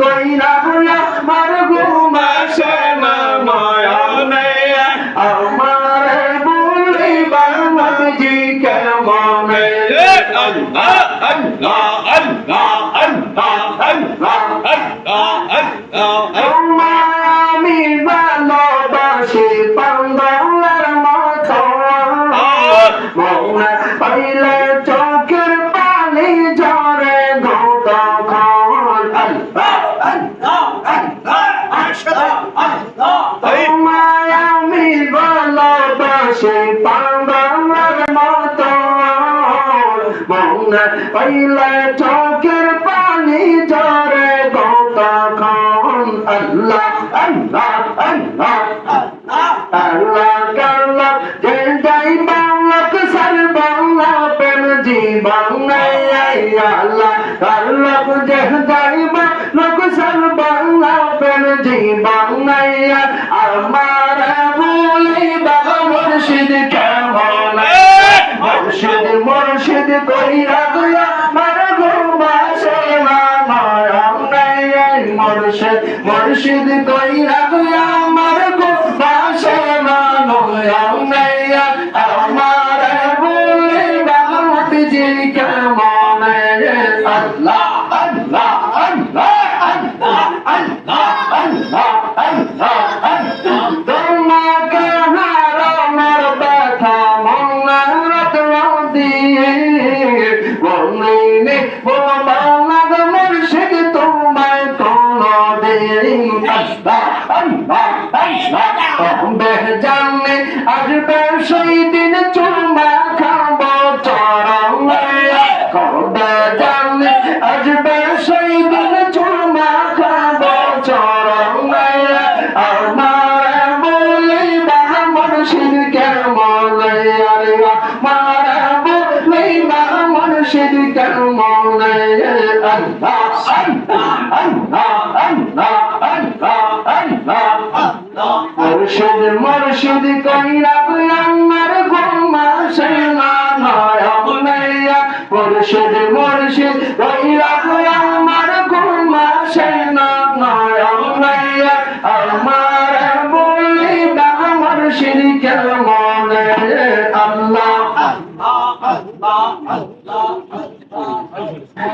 কইরা আমার ঘুম আসে না নয়নে আমার বলি বাবাজি কেমনে? আল্লাহ আল্লাহ আল্লাহ আল্লাহ আল্লাহ আল্লাহ আল্লাহ পাইলে চোখের পানি ঝরে ঘট খন আল্লাহ আল্লাহ আল্লাহ আল্লাহ আল্লাহ যে যাই আমার বলি বাবা মুর্শিদ মুর্শিদ কইরা দুয়া মার ঘুমাসে না নয়ন নাই মুর্শিদ। মুর্শিদ কইরা দুয়া মার ঘুমাসে না নয়ন নাই আমার বলি বাবাজি কেমন আল্লাহ আল্লাহ আল্লাহ আল্লাহ আল্লাহ আল্লাহ আল্লাহ আল্লাহ। বলিনি বাবালাগ মুর্শিদ তোমায় কোনো দেরি আল্লাহ আল্লাহ আল্লাহ তবে জানে আসবে সেই দিন চুমা খাব চরমে। কবে জানে আসবে সেই দিন بيدك المولى أنت أنت أنت أنت أنت أنت مرشد مرشد كيرب لمر قم سينا نايا بنيا مرشد مرشد كيرب لمر قم سينا نايا بنيا